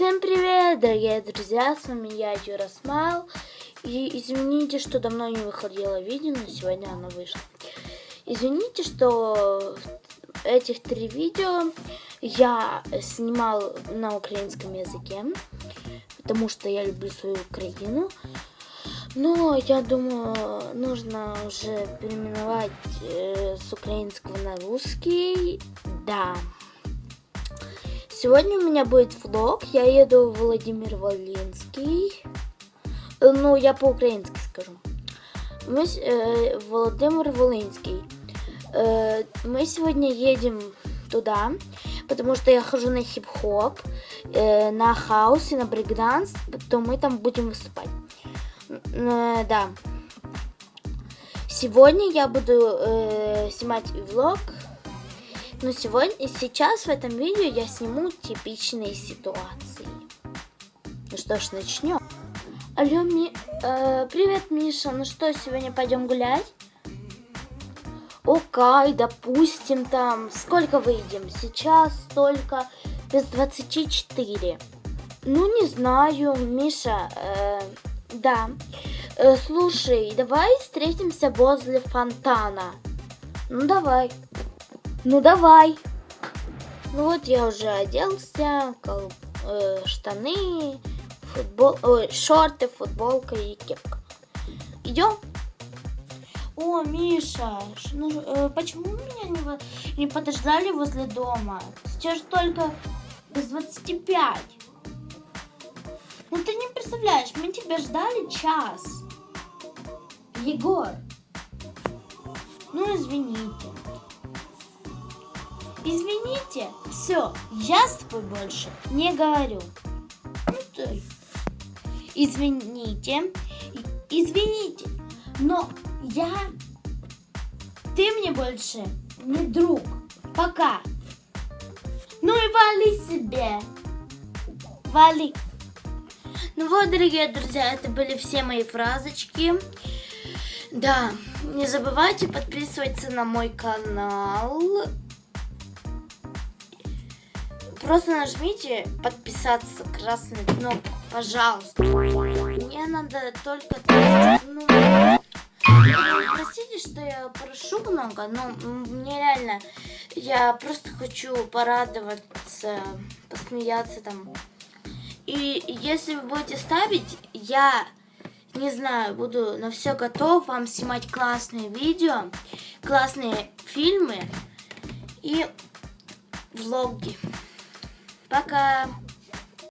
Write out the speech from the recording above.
Всем привет, дорогие друзья, с вами я, Юра Смайл. И извините, что давно не выходило видео, но сегодня оно вышло. Извините, что этих три видео я снимал на украинском языке, потому что я люблю свою Украину. Но я думаю, нужно уже переименовать э, с украинского на русский. Да. Сегодня у меня будет влог. Я еду в Владимир Волинский. Ну, я по-украински скажу. Мы, э, Владимир Волинский. Э, мы сегодня едем туда, потому что я хожу на хип-хоп, э, на хаус и на брейкданс, то мы там будем выступать. Э, да. Сегодня я буду э, снимать влог. Но сегодня, сейчас в этом видео я сниму типичные ситуации. Ну что ж, начнем. Алло, Ми... э, привет, Миша. Ну что, сегодня пойдем гулять? Окей, допустим, там... Сколько выйдем? Сейчас только без 24. Ну, не знаю, Миша. э, да. Э, слушай, давай встретимся возле фонтана. Ну, давай. Ну, давай. Ну, вот я уже оделся. кол- э, штаны, футбол... Ой, шорты, футболка и кепка. Идем? О, Миша, ну, э, почему меня не, не подождали возле дома? Сейчас только без 25. Ну ты не представляешь, мы тебя ждали час. Егор. Ну извините. Извините, все, я с тобой больше не говорю. Ну. Извините, извините, но я... Ты мне больше не друг. Пока. Ну и вали себе. Вали. Ну вот, дорогие друзья, это были все мои фразочки. Да, не забывайте подписываться на мой канал. Просто нажмите подписаться красную кнопку, пожалуйста. Мне надо только... Ну, простите, что я прошу много, но мне реально... Я просто хочу порадоваться, посмеяться там. И если вы будете ставить, я не знаю, буду на все готов вам снимать классные видео, классные фильмы и влоги. Пока!